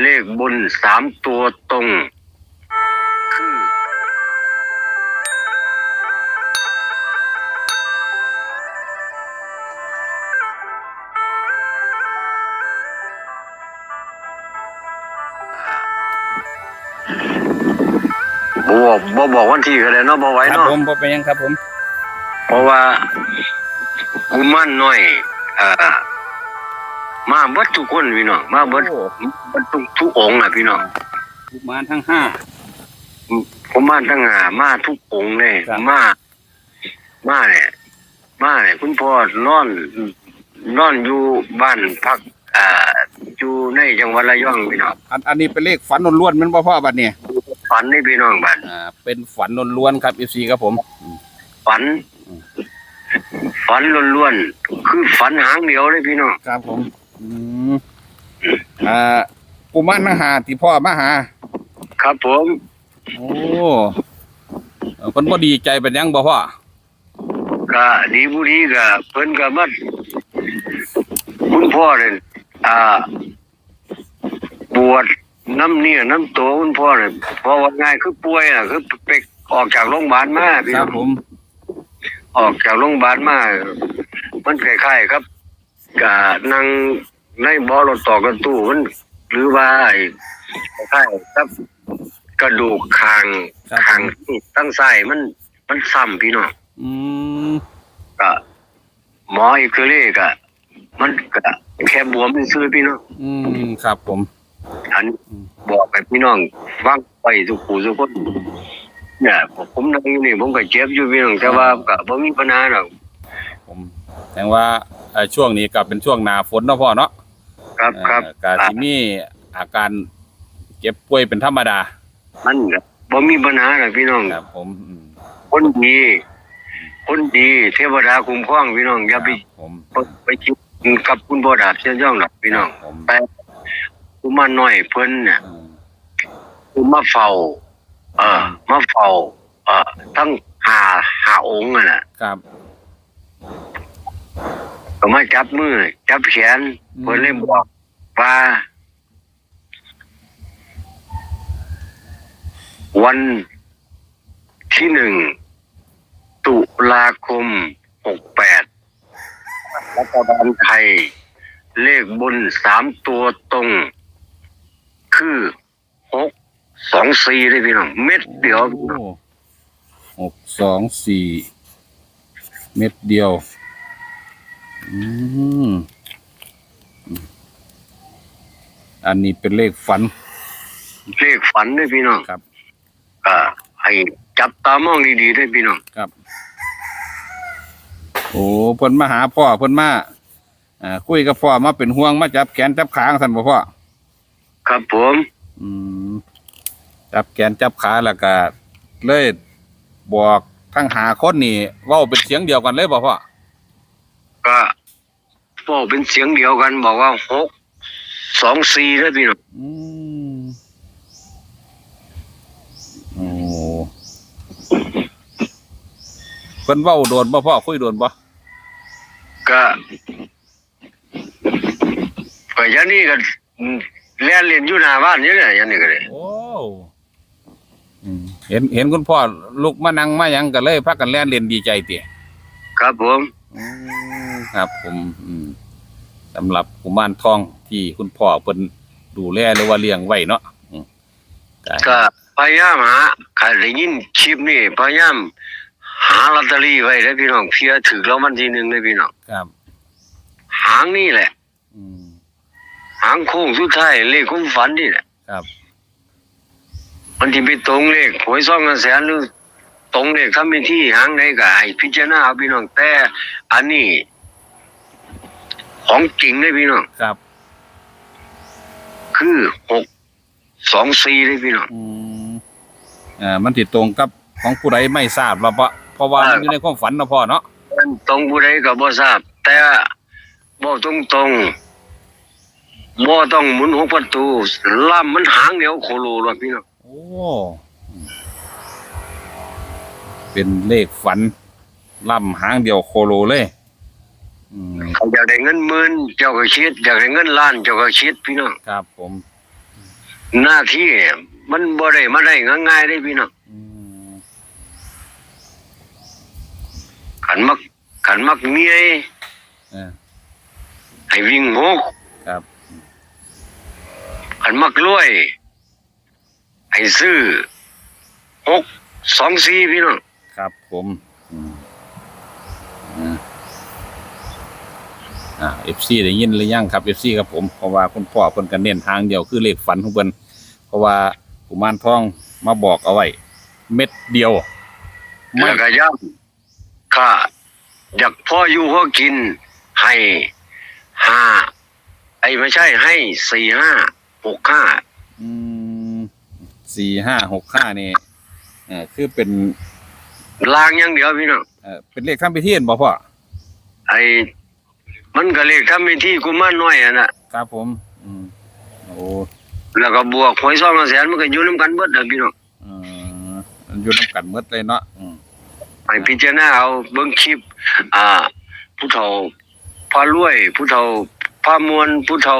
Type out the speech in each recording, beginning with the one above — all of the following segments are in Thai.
เลขบนสามตัวตรง คือบ่บอกบ่บอกวันที่ก็ได้เนาะบ่ไหว้ครับเนาะผมบ่เป็นหยังครับผม เพราะว่ากุมารน้อยเอ่อ มาเบิดทุกคนพี่น้องมาเบิดโอ้ เบิดทุกทุกองค์น่ะพี่น้องกุมารทั้งห้ากุมารทั้งหามาทุกองค์เลยครับ มามาเนี่ยมาเนี่ยคุณพ่อนอนนอนอยู่บ้านพักอ่าอยู่ในจังหวัดระยองพี่น้องอันอันนี้เป็นเลขฝันล้วนๆแมันบ่พ่อบัดเนี่ยฝันนี่พี่น้องบ้านอ่าเป็นฝันล้วนๆครับ FC ครับผมอืมฝัน ฝันล้วนๆคือฝันหางเดียวเลยพี่น้อง ครับผมอืม อ่ากุมารมาหาที่พ่อมาหา ครับผมโอ้เอ่อเพิ่นบ่ดีใจเป็นหยังบ่พ่อ ก็ดีบุรีก็เพิ่นก็มาคุณพ่อเนี่ยอ่า ปวดน้ำเนี่ยน้ำโตคุณพ่อเนี่ยเพราะว่าง่ายคือป่วยอะคือไปออกจากโรงพยาบาลมาพี่คน้รัอบงผม ออกจากโรงพยาบาลมา มันคล้ายๆครับก็นั่ง ในบ่อรถต่อกันตู้มันหรือว่าไอ้คล้ายๆครับกระดูกคางครับ คางตั้งไส้มัน มันซ้ำพี่น้องอืมก็หมออีกคือเลกอะมันก็แค่บวมซื้อๆพี่น้อง อืมครับผมอันบอกกับพี่น้องฟังไปทุกผู้ทุกคนเนี่ยผมนั่งอยู่นี่ผมก็เจ็บอยู่พี่น้องแต่ว่าก็บ่มีปัญหาหรอกผมแสดงว่าเอ่อช่วงนี้ก็เป็นช่วงหน้าฝนเนาะพ่อเนาะ ครับครับเอ่อก็สิมีอาการเจ็บป่วยเป็นธรรมดา มันก็บ่มีปัญหาหรอกพี่น้อง ครับ ผมอืมคนดี คนดีเทวดาคุ้มครองพี่น้องอย่าไปผมไปคิดกับคุณบ่ดาบเสียย่องหรอกพี่น้องผมแต่ผู้มาน้อยเพิ่นเนี่ยอืมคือมาเฝ้า เออมาเฝ้า เออทั้งหาหาองค์อะนะครับ ก็มาจับมือ จับแขนอืมเพิ่นเลยบอกว่าวันที่หนึ่งตุลาคมหกแปดรัฐบาลไทย เลขบนสามตัวตรง คือหกสองสี่เลยพี่น้องเม็ดเดียวโอ้หกสองสี่เม็ดเดียว อืมอืมอันนี้เป็นเลขฝัน เลขฝันเลยพี่น้องครับก็ให้จับตามองดีๆด้วยพี่น้องครับ โอ้เพิ่นมาหาพ่อเพิ่นมาอ่าคุยกับพ่อมาเป็นห่วงมาจับแขนจับขาสั่นบ่พ่อครับผม อืมจับแขนจับขาแล้วก็เลยบอกทั้งหาคนนี่เว้าเป็นเสียงเดียวกันเลยบ่พ่อ ก็บอกเป็นเสียงเดียวกัน บอกว่าหกสองสี่เลยพี่น้องอืมโอ้เพิ่นเว้าโดนบ่พ่อคุยโดนบ่ก็ก็อยันนี่ก็เรียนเรียนอยู่หน้าบ้านนี่แหละอยันนี่ก็เลยโอ้อืมเห็นเห็นคุณพ่อลุกมานั่งมาหยังก็เลยพักกันแล่นเรียนดีใจติครับผม อืม ครับ ผมอืมสำหรับกุมารทองที่คุณพ่อเพิ่นดูแลหรือว่าเลี้ยงไว้เนาะอืมก็ก็พยายามหาใครได้ยินคลิปนี่พยายามหาลอตเตอรี่ไว้เลยพี่น้องเพื่อถือรางวัลที่หนึ่งเลยพี่น้องครับ หางนี่แหละ อืมหางโค้งสุดท้ายเลขคุ้มฝันนี่แหละครับ มันที่ไปตรงเลขหวยซ่องเงินแสนหรือตรงเลขทำเป็นที่หางไหนก็ให้พิจารณาเอาพี่น้องแต่อันนี้ ของจริงเลยพี่น้องครับ คือหกสองสี่เลยพี่น้องอืมอ่ามันติดตรงกับของผู้ใดไม่ทราบว่าเพราะเพราะว่ามันอยู่ในความฝันเนาะพ่อเนาะตรงผู้ใดก็บ่ทราบ แต่บ่ตรงตรงๆบ่ต้องหมุนหกประตูล่ำมันหางเดียวโคโลเลยพี่น้องโอ้อืมเป็นเลขฝันล่ำหางเดียวโคโลเลย อืมเขาอยากได้เงินหมื่นเจ้าก็คิดอยากได้เงินล้านเจ้าก็คิดพี่น้องครับ ผมเหน้าที่มันบ่ได้มาได้ง่ายๆได้พี่น้องอืมขันมักขันมักเมียเออให้วิ่งหกครับขันมักรวยให้ซื้อหกสองสี่พี่น้องครับผมอืมอ่า อ่าเอฟซีได้ยินหรือยังครับเอฟซีครับผมเพราะว่าคุณพ่อเพิ่นก็เน้นทางเดียวคือเลขฝันของเพิ่นเพราะว่ากุมารทองมาบอกเอาไว้ เม็ดเดียว ไม่แล้วก็ย่ำข้าอยากพ่ออยู่พ่อกินให้ห้าไอ้ไม่ใช่ให้สี่ห้าหกห้าอืมสี่ห้าหกห้านี่เออคือเป็นลางอย่างเดียวพี่น้องเออเป็นเลขข้ามไปเทียนบ่พ่อไอ้ มันก็เลขทำเป็นที่กูมาน้อยอะนะครับผม อืมโอ้แล้วก็บวกหวยซองละแสนมันก็อยู่น้ำกันเบิดนะพี่น้องเออมันอยู่น้ำกันหมดเลยเนาะอืมไปพิจารณาเอาเบิ่งคลิป อ่า ผู้เฒ่าพารวย ผู้เฒ่าพามวลผู้เฒ่า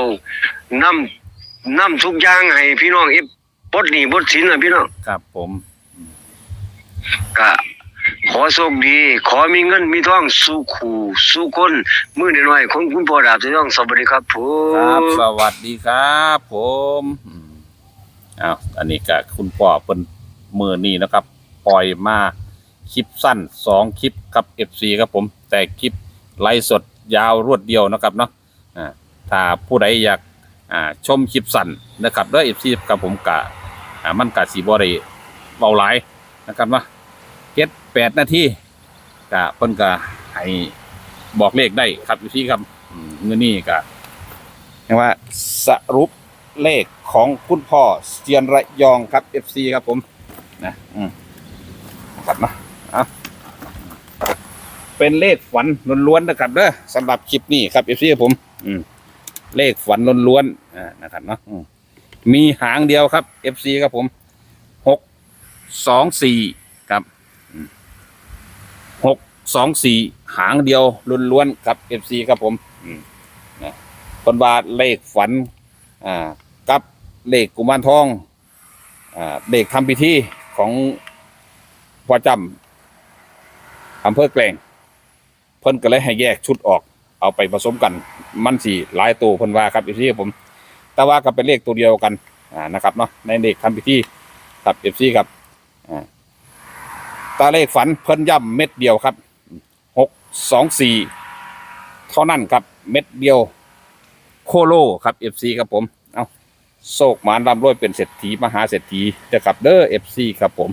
นำนำทุกอย่างให้พี่น้องเอฟปลดหนี้ปลดสินนะพี่น้อง ครับผม ก็ข อโชคดี ขอมีเงินมีทองสู้ขู่สู้คนมือน้อยๆของคุณพ่อดาบจะต้องสวัสดีครับผครับมสวัสดีครับผมอ้าวอันนี้ก็คุณพ่อเพิ่นมือนี้นะครับ ปล่อยมาคลิปสั้นสองคลิปกับ FC ครับผม แต่คลิปไลฟ์สดยาวรวดเดียวนะครับเนาะอ่าถ้าผู้ใดอยากอ่าชมคลิปสั้นนะครับด้วยเอ FC กับผมกะอ่ามันกะสีบ่ได้เบาไหลนะครับเนาะ เจ็ดแปดนาทีกะเพิ่นกะให้บอกเลขได้ครับ FC ครับอืมมื้อนี้กะเรียกว่าสรุปเลขของคุณพ่อเซียนระยองครับ FC ครับผมนะอืมครับนะเอาเป็นเลขฝันล้วนๆนะครับเด้อสำหรับคลิปนี้ครับ FC ครับผม อืมเลขฝันล้วนๆอ่านะครับเนาะมีหางเดียวครับ FC ครับผมหกสองสี่ครับอืม หกสองสี่หางเดียวล้วนๆครับ FC ครับผมอืมคนว่าเลขฝันอ่ากับเลขกุมารทองอ่าเลขทำพิธีของพ่อจำอำเภอแกลงเพิ่นก็เลยให้แยกชุดออก เอาไปผสมกัน มันสี่หลายตัวเพิ่นว่าครับเอฟซีผม แต่ว่าก็เป็นเลขตัวเดียวกันอ่านะครับเนาะในเลขทำพิธีครับเอฟซีครับอ่า ตาเลขฝันเพิ่นย่ำเม็ดเดียวครับหกสองสี่เท่านั้นครับเม็ดเดียวโคโลครับเอฟซีครับผม เอาโศกหมานรำรวยเป็นเศรษฐีมหาเศรษฐีจะกับเด้อฟซีครับผม